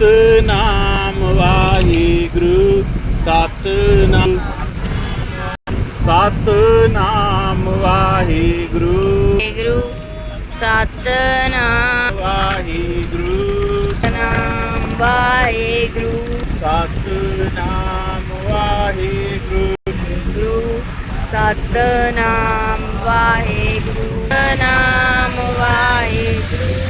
ਸਤਨਾਮ ਵਾਹਿਗੁਰੂ ਸਤਨਾਮ ਸਤਨਾਮ ਵਾਹਿਗੁਰੂ। ਵਾਹਿਗੁਰੂ ਸਤਨਾਮ ਵਾਹਿਗੁਰੂ। ਨਾਮ ਵਾਹਿਗੁਰੂ। ਸਤਨਾਮ ਵਾਹਿਗੁਰੂ। ਗੁਰੂ ਸਤਨਾਮ ਵਾਹਿਗੁਰੂ। ਨਾਮ ਵਾਹਿਗੁਰੂ।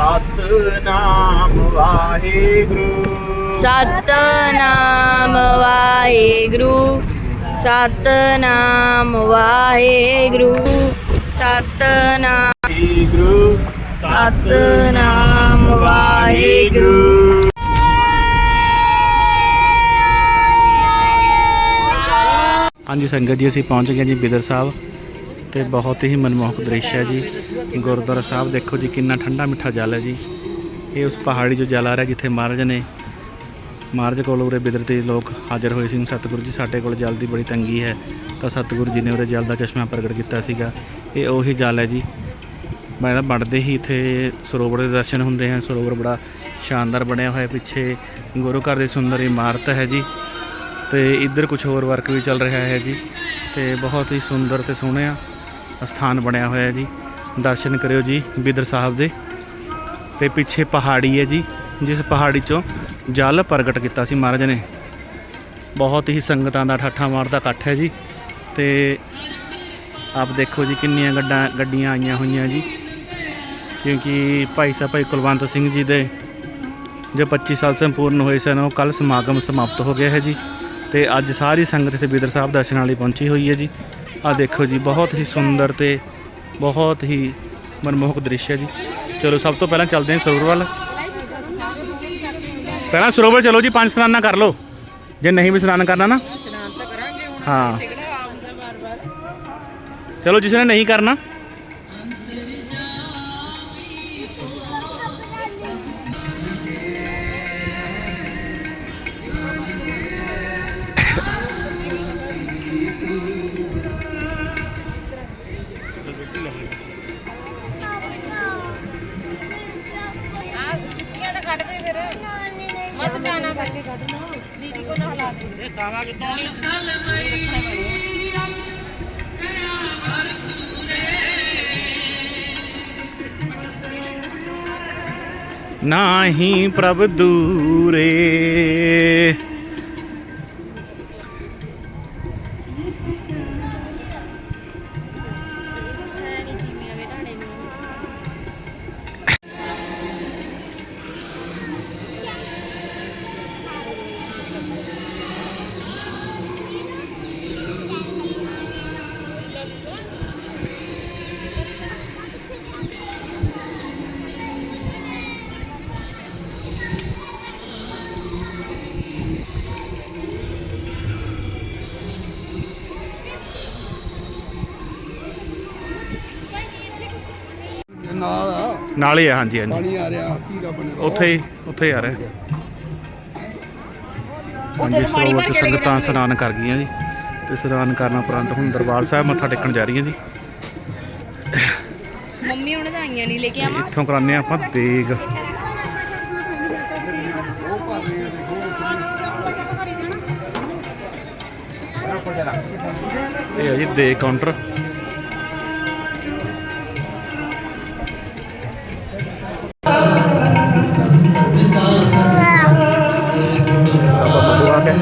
ਸਤਨਾਮ ਵਾਹਿਗੁਰੂ। ਸਤਨਾਮ ਵਾਹਿਗੁਰੂ। ਸਤਨਾਮ ਵਾਹਿਗੁਰੂ। ਸਤਨਾਮ ਵਾਹਿਗੁਰੂ। ਸਤਨਾਮ ਵਾਹਿਗੁਰੂ। ਹਾਂਜੀ ਸੰਗਤ ਜੀ ਅਸੀਂ ਪਹੁੰਚ ਗਏ ਜੀ ਬਿਦਰ ਸਾਹਿਬ। ਤੇ ਬਹੁਤ ਹੀ ਮਨਮੋਹਕ ਦ੍ਰਿਸ਼ ਹੈ ਜੀ। ਗੁਰਦੁਆਰਾ ਸਾਹਿਬ ਦੇਖੋ ਜੀ, ਕਿੰਨਾ ਠੰਡਾ ਮਿੱਠਾ ਜਲ ਹੈ ਜੀ। ਇਹ ਉਸ ਪਹਾੜੀ ਜੋ ਜਲ ਆ ਰਿਹਾ ਜਿੱਥੇ ਮਹਾਰਾਜ ਨੇ, ਮਹਾਰਾਜ ਕੋਲ ਉਰੇ ਬਿਦਰ ਲੋਕ ਹਾਜ਼ਰ ਹੋਏ ਸੀ ਸਤਿਗੁਰੂ ਜੀ ਸਾਡੇ ਕੋਲ ਜਲ ਦੀ ਬੜੀ ਤੰਗੀ ਹੈ। ਤਾਂ ਸਤਿਗੁਰੂ ਜੀ ਨੇ ਉਰੇ ਜਲ ਦਾ ਚਸ਼ਮਾ ਪ੍ਰਗਟ ਕੀਤਾ ਸੀਗਾ। ਇਹ ਉਹੀ ਜਲ ਹੈ ਜੀ। ਮੈਂ ਤਾਂ ਹੀ ਇੱਥੇ ਸਰੋਵਰ ਦੇ ਦਰਸ਼ਨ ਹੁੰਦੇ ਹਨ। ਸਰੋਵਰ ਬੜਾ ਸ਼ਾਨਦਾਰ ਬਣਿਆ ਹੋਇਆ ਪਿੱਛੇ। ਗੁਰੂ ਘਰ ਦੀ ਸੁੰਦਰ ਇਮਾਰਤ ਹੈ ਜੀ। ਤੇ ਇੱਧਰ ਕੁਝ ਹੋਰ ਵਰਕ ਵੀ ਚੱਲ ਰਿਹਾ ਹੈ ਜੀ। ਤੇ ਬਹੁਤ ਹੀ ਸੁੰਦਰ ਤੇ ਸੋਹਣਾ ਸਥਾਨ ਬਣਿਆ ਹੋਇਆ ਹੈ ਜੀ। ਦਰਸ਼ਨ ਕਰਿਓ ਜੀ ਬਿਦਰ ਸਾਹਿਬ ਦੇ। ਤੇ ਪਿੱਛੇ ਪਹਾੜੀ ਹੈ ਜੀ, ਜਿਸ ਪਹਾੜੀ ਚੋਂ ਜਲ ਪ੍ਰਗਟ ਕੀਤਾ ਸੀ ਮਹਾਰਾਜ ਨੇ। ਬਹੁਤ ਹੀ ਸੰਗਤਾਂ ਦਾ ਠਾਠਾ ਮਾਰਦਾ ਇਕੱਠ ਹੈ ਜੀ। ਤੇ ਆਪ ਦੇਖੋ ਜੀ ਕਿੰਨੀਆਂ ਗੱਡਾਂ, ਗੱਡੀਆਂ ਆਈਆਂ ਹੋਈਆਂ ਜੀ। ਕਿਉਂਕਿ ਭਾਈ ਸਾਹਿਬ, ਭਾਈ ਕੁਲਵੰਤ ਸਿੰਘ ਜੀ ਦੇ ਜੋ 25 ਸਾਲ ਸੰਪੂਰਨ ਹੋਏ ਸਨ, ਉਹ ਕੱਲ ਸਮਾਗਮ ਸਮਾਪਤ ਹੋ ਗਿਆ ਹੈ ਜੀ। ਤੇ ਅੱਜ ਸਾਰੀ ਸੰਗਤ ਇੱਥੇ ਬਿਦਰ ਸਾਹਿਬ ਦਰਸ਼ਨਾਂ ਲਈ ਪਹੁੰਚੀ ਹੋਈ ਹੈ ਜੀ। ਆ ਦੇਖੋ ਜੀ ਬਹੁਤ ਹੀ ਸੁੰਦਰ ਤੇ ਬਹੁਤ ਹੀ ਮਨਮੋਹਕ ਦ੍ਰਿਸ਼ ਹੈ ਜੀ। ਚਲੋ ਸਭ ਤੋਂ ਪਹਿਲਾਂ ਚੱਲਦੇ ਹਾਂ ਸਰੋਵਰ ਵੱਲ। ਪਹਿਲਾਂ ਸਰੋਵਰ ਚਲੋ ਜੀ ਪੰਜ ਸਨਾਨਾ ਕਰ ਲਓ। ਜੇ ਨਹੀਂ ਵੀ ਇਸ਼ਨਾਨ ਕਰਨਾ ਨਾ। ਹਾਂ। ਚਲੋ ਜਿਸ ਨੇ ਨਹੀਂ ਕਰਨਾ। ਜਾਣਾ ਫਿਰ ਦੀਦੀ ਕੋ ਨਾ ਹਲਾ ਦੇ ਨਾਹੀ ਪ੍ਰਭ ਦੂਰੇ। ਨਾਲ ਆ ਨਾਲ ਹੀ ਆ ਹਾਂਜੀ ਹਾਂਜੀ। ਪਾਣੀ ਆ ਰਿਹਾ। ਉੱਥੇ ਹੀ ਉੱਥੇ ਹੀ ਆ ਰਿਹਾ। ਹਾਂਜੀ ਸਰੋਵਰ ਚ ਸੰਗਤਾਂ ਇਸ਼ਨਾਨ ਕਰ ਗਈਆਂ ਜੀ ਤੇ ਇਸ਼ਨਾਨ ਕਰਨ ਉਪਰੰਤ ਹੁਣ ਦਰਬਾਰ ਸਾਹਿਬ ਮੱਥਾ ਟੇਕਣ ਜਾ ਰਹੀਆਂ ਜੀ। ਮੰਮੀ ਹੁਣ ਤਾਂ ਆਈਆਂ ਨਹੀਂ ਲੈ ਕੇ ਤੇ ਇੱਥੋਂ ਕਰਾਉਂਦੇ ਹਾਂ ਆਪਾਂ ਦੇਗ। ਇਹ ਜੀ ਦੇਗ ਕਾਊਂਟਰ।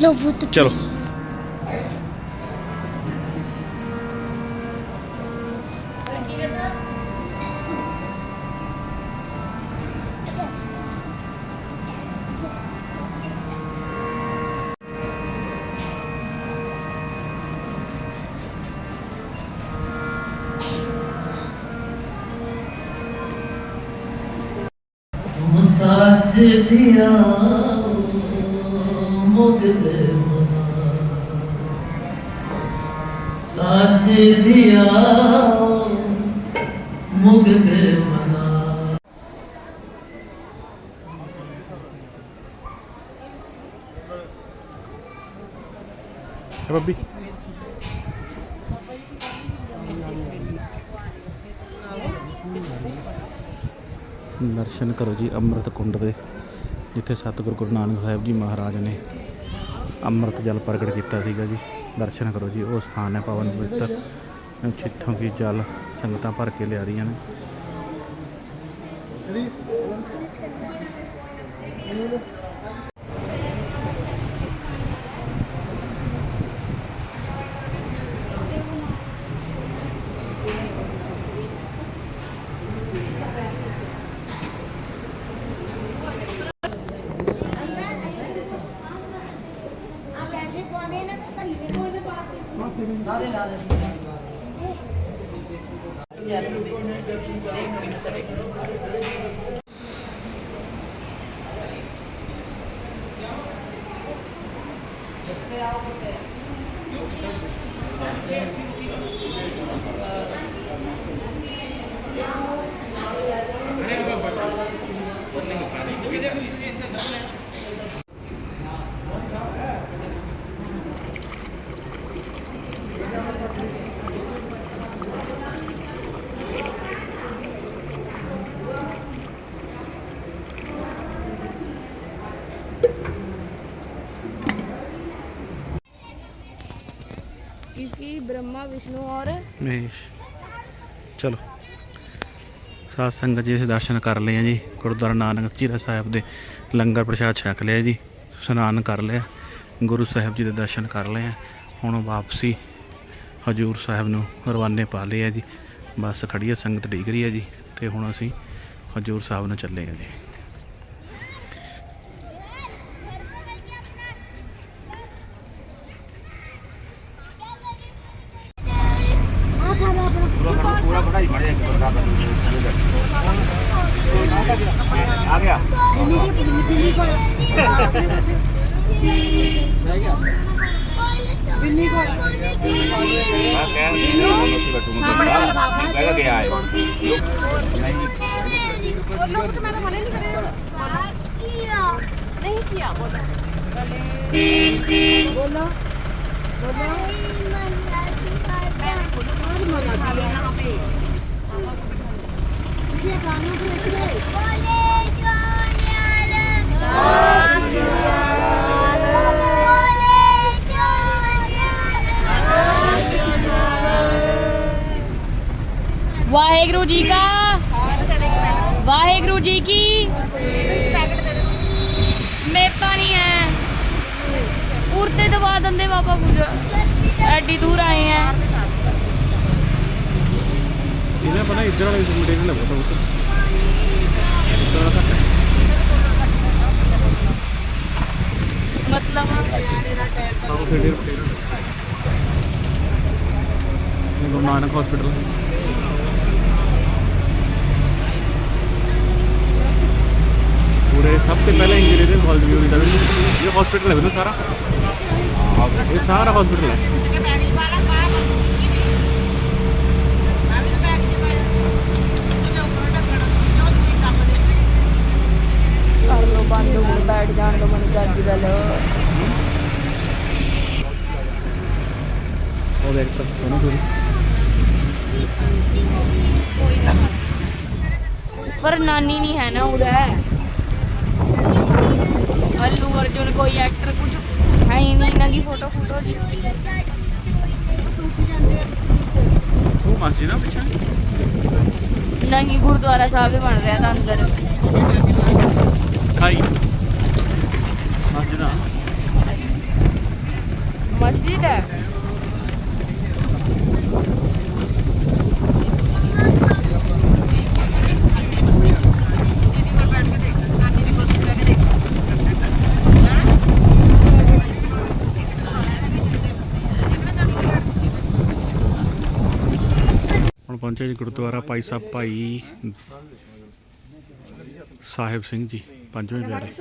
ਲੋ ਪੁੱਤ ਚਲੋ ਸੱਚ ਦਿਆ ਸੱਚ ਦਿਆ ਮੁਗਦੇ ਦਰਸ਼ਨ ਕਰੋ ਜੀ ਅੰਮ੍ਰਿਤ ਕੁੰਡ ਦੇ, ਜਿੱਥੇ ਸਤਿਗੁਰੂ ਗੁਰੂ ਨਾਨਕ ਸਾਹਿਬ ਜੀ ਮਹਾਰਾਜ ਨੇ ਅੰਮ੍ਰਿਤ ਜਲ ਪ੍ਰਗਟ ਕੀਤਾ ਸੀਗਾ ਜੀ। ਦਰਸ਼ਨ ਕਰੋ ਜੀ, ਉਹ ਸਥਾਨ ਹੈ ਪਵਨ ਪਵਿੱਤਰ। ਜਿੱਥੋਂ ਕੀ ਜਲ ਸੰਗਤਾਂ ਭਰ ਕੇ ਲਿਆ ਰਹੀਆਂ ਨੇ। ਆ 나네 나네. 네, 아홉 번째. इसकी ब्रह्मा विष्णु और ਮਹੇਸ਼ ਚਲੋ ਸਾਧ ਸੰਗਤ ਜੀ ਅਸੀਂ ਦਰਸ਼ਨ ਕਰ ਲਏ ਆ ਜੀ ਗੁਰਦੁਆਰਾ ਨਾਨਕ ਚੀਰਾ ਸਾਹਿਬ ਦੇ ਲੰਗਰ ਪ੍ਰਸ਼ਾਦ ਛਕ ਲਿਆ ਜੀ ਇਸ਼ਨਾਨ ਕਰ ਲਿਆ ਗੁਰੂ ਸਾਹਿਬ ਜੀ ਦੇ ਦਰਸ਼ਨ ਕਰ ਲਏ ਆ ਹੁਣ ਵਾਪਸੀ ਹਜੂਰ ਸਾਹਿਬ ਨੂੰ ਰਵਾਨੇ ਪਾ ਲਏ ਆ ਜੀ ਬੱਸ ਖੜੀ ਹੈ ਸੰਗਤ ਡੀਕ ਰਹੀ ਹੈ ਜੀ ਤੇ ਹੁਣ ਅਸੀਂ ਹਜੂਰ ਸਾਹਿਬ ਨੂੰ ਚੱਲੇ ਆ ਜੀ लगा गया है नहीं किया बोलो बोलो बोलो ਵਾਹਿਗੁਰੂ ਜੀ ਕਾ ਵਾਹਿਗੁਰੂ ਜੀ ਕੀ ਮੇਤਾ ਨਹੀਂ ਹੈ। ਉਰਤੇ ਦਵਾ ਦਿੰਦੇ ਬਾਬਾ ਪੂਜਾ ਐਡੀ ਦੂਰ ਆਏ ਆ ਇਹਨੇ ਪਤਾ ਇੱਧਰ ਵਾਲੇ ਮੁੰਡੇ ਨੇ ਲੱਗਾ ਤਾਂ ਮਤਲਬ ਆਹ ਖੇਡੇ ਰੋਟੇ ਗੁਰੂ ਨਾਨਕ ਹਸਪੀਟਲ ਉਰੇ ਸਭ ਤੋਂ ਪਹਿਲਾਂ ਇੰਜੀਨੀਅਰਿੰਗ ਕਾਲਜ ਵੀ ਹੁੰਦਾ ਇਹ ਹਸਪੀਟਲ ਹੈ। ਬਿਲਕੁਲ ਸਾਰਾ ਇਹ ਸਾਰਾ ਹਸਪੀਟਲ ਹੈ ਬੰਦ ਹੋ ਬੈਠ ਜਾਣ ਦੋ ਮੈਨੂੰ ਚਾਚੀ ਦਾ ਲੋ ਉਹ ਦੇਖ ਤੱਕ ਸੋਨੂੰ ਕੋਈ। ਪਰ ਨਾਨੀ ਨਹੀਂ ਹੈ ਨਾ, ਉਹਦਾ ਅੱਲੂ ਅਰਜੁਨ ਕੋਈ ਐਕਟਰ ਕੁਝ ਹੈ ਹੀ ਨਹੀਂ ਇਹਨਾਂ ਦੀ ਫੋਟੋ ਫੋਟੋ ਜੀ। ਉਹ ਮਾਸੀ ਨਾ ਪਿੱਛੇ। ਨਹੀਂ ਗੁਰਦੁਆਰਾ ਸਾਹਿਬ ਹੀ ਬਣ ਰਿਹਾ ਤਾਂ ਅੰਦਰ। ਖਾਈ। ਮਾਸੀ ਦਾ ਮਸਜਿਦ ਹੈ ਹੁਣ ਪਹੁੰਚੇ ਜੀ ਗੁਰਦੁਆਰਾ ਭਾਈ ਸਾਹਿਬ ਭਾਈ ਸਾਹਿਬ ਸਿੰਘ ਜੀ ਪੰਜਵੇਂ ਪਿਆਰੇ।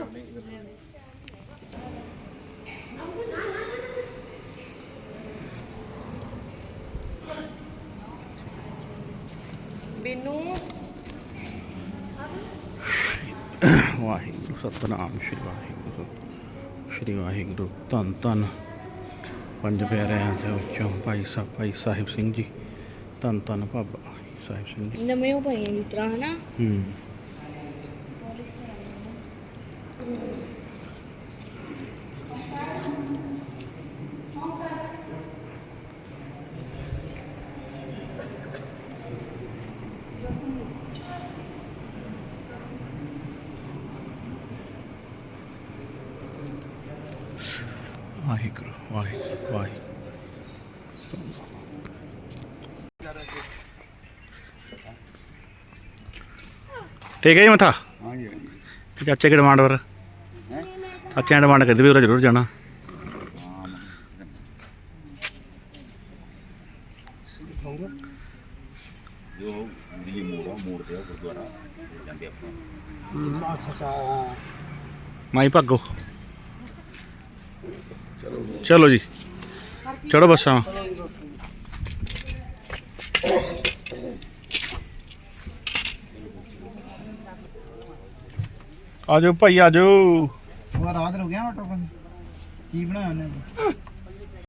ਬਿੰਨੂ। ਵਾਹਿਗੁਰੂ ਸਤਨਾਮ ਸ਼੍ਰੀ ਵਾਹਿਗੁਰੂ ਸ਼੍ਰੀ ਵਾਹਿਗੁਰੂ। ਧੰਨ ਧੰਨ। ਪੰਜ ਪਿਆਰਿਆਂ ਦੇ ਵਿੱਚੋਂ ਭਾਈ ਸਾਹਿਬ ਭਾਈ ਸਾਹਿਬ ਸਿੰਘ ਜੀ ਧੰਨ ਧੰਨ ਬਾਬਾ ਸਾਹਿਬ ਸਿੰਘ ਜੀ। ਨਵੇਂ ਹੋ ਪਏ ਮਿੱਤਰਾ ਹਨਾ? ਹੂੰ। ਵਾਹਿਗੁਰੂ ਵਾਹਿਗੁਰੂ ਵਾਹਿਗੁਰੂ। ਠੀਕ ਹੈ ਜੀ ਮਥਾ? ਹਾਂਜੀ ਤੇ ਚਾਚੇ ਕੀ ਡਿਮਾਂਡ ਪਰ ਚਾਚੇ ਨੇ ਡਿਮਾਂਡ ਕਰਦੇ ਵੀ ਉਹ ਜ਼ਰੂਰ ਜਾਣਾ। ਜੋ ਦਿੱਲੀ ਮੋੜ ਆ ਮੋੜ ਤੇ ਆ ਗੁਰਦੁਆਰਾ ਤੇ ਜਾਂਦੇ ਆਪਾਂ। ਮਾਈ ਭਾਗੋ। ਚਲੋ ਜੀ। ਚੜੋ ਬੱਸਾਂ। ਆਜੋ ਭਾਈ ਆਜੋ। ਉਹ ਰਾਤ ਹੋ ਗਿਆ ਆਟੋ ਕੀ ਬਣਾਇਆ ਉਹਨੇ